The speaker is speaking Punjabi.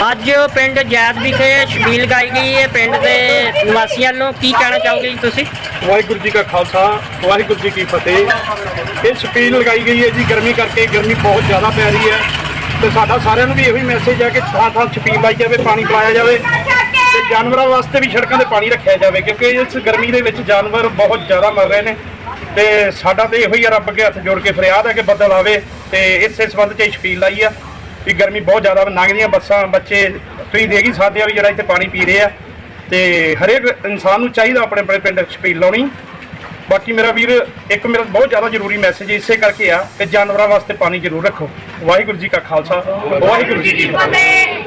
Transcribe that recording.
ਅੱਜ ਪਿੰਡ ਜੈਦ ਵਿਖੇ ਛਬੀਲ ਗਾਈ ਗਈ ਹੈ। ਪਿੰਡ ਦੇ ਨਿਵਾਸੀਆਂ ਨੂੰ ਕੀ ਕਹਿਣਾ ਚਾਹੋਗੇ ਜੀ ਤੁਸੀਂ? ਵਾਹਿਗੁਰੂ ਜੀ ਕਾ ਖਾਲਸਾ, ਵਾਹਿਗੁਰੂ ਜੀ ਕੀ ਫਤਿਹ। ਇਹ ਸਪੀਲ ਲਗਾਈ ਗਈ ਹੈ ਜੀ, ਗਰਮੀ ਕਰਕੇ ਗਰਮੀ ਬਹੁਤ ਜ਼ਿਆਦਾ ਪੈ ਰਹੀ ਹੈ। ਤੇ ਸਾਡਾ ਸਾਰਿਆਂ ਨੂੰ ਵੀ ਇਹੋ ਹੀ ਮੈਸੇਜ ਹੈ ਕਿ ਥਾਂ ਥਾਂ ਸਪੀਲ ਲਾਈ ਜਾਵੇ, ਪਾਣੀ ਪਿਲਾਇਆ ਜਾਵੇ। ਤੇ ਜਾਨਵਰਾਂ ਵਾਸਤੇ ਵੀ ਸੜਕਾਂ ਤੇ ਪਾਣੀ ਰੱਖਿਆ ਜਾਵੇ, ਕਿਉਂਕਿ ਇਸ ਗਰਮੀ ਦੇ ਵਿੱਚ ਜਾਨਵਰ ਬਹੁਤ ਜ਼ਿਆਦਾ ਮਰ ਰਹੇ ਨੇ। ਤੇ ਸਾਡਾ ਤੇ ਇਹੋ ਹੀ ਆ ਰੱਬ ਅੱਗੇ ਹੱਥ ਜੋੜ ਕੇ ਫਰਿਆਦ ਹੈ ਕਿ ਬੱਦਲ ਆਵੇ ਤੇ ਇਸੇ ਸੰਬੰਧ 'ਚ ਸਪੀਲ ਲਾਈ ਆ। ਵੀ ਗਰਮੀ ਬਹੁਤ ਜ਼ਿਆਦਾ ਲੰਘਦੀਆਂ ਬੱਸਾਂ, ਬੱਚੇ ਤੁਸੀਂ ਦੇਖ ਹੀ ਸਕਦੇ ਆ ਵੀ ਜਿਹੜਾ ਇੱਥੇ ਪਾਣੀ ਪੀ ਰਹੇ ਆ। ਤੇ ਹਰੇਕ ਇਨਸਾਨ ਨੂੰ ਚਾਹੀਦਾ ਆਪਣੇ ਆਪਣੇ ਪਿੰਡ ਸਪੀਲ ਲਾਉਣੀ। ਬਾਕੀ ਮੇਰਾ ਵੀਰ, ਇੱਕ ਮੇਰਾ ਬਹੁਤ ਜ਼ਿਆਦਾ ਜ਼ਰੂਰੀ ਮੈਸੇਜ ਇਸੇ ਕਰਕੇ ਆ ਕਿ ਜਾਨਵਰਾਂ ਵਾਸਤੇ ਪਾਣੀ ਜ਼ਰੂਰ ਰੱਖੋ। ਵਾਹਿਗੁਰੂ ਜੀ ਕਾ ਖਾਲਸਾ, ਵਾਹਿਗੁਰੂ ਜੀ ਕੀ ਫਤਿਹ।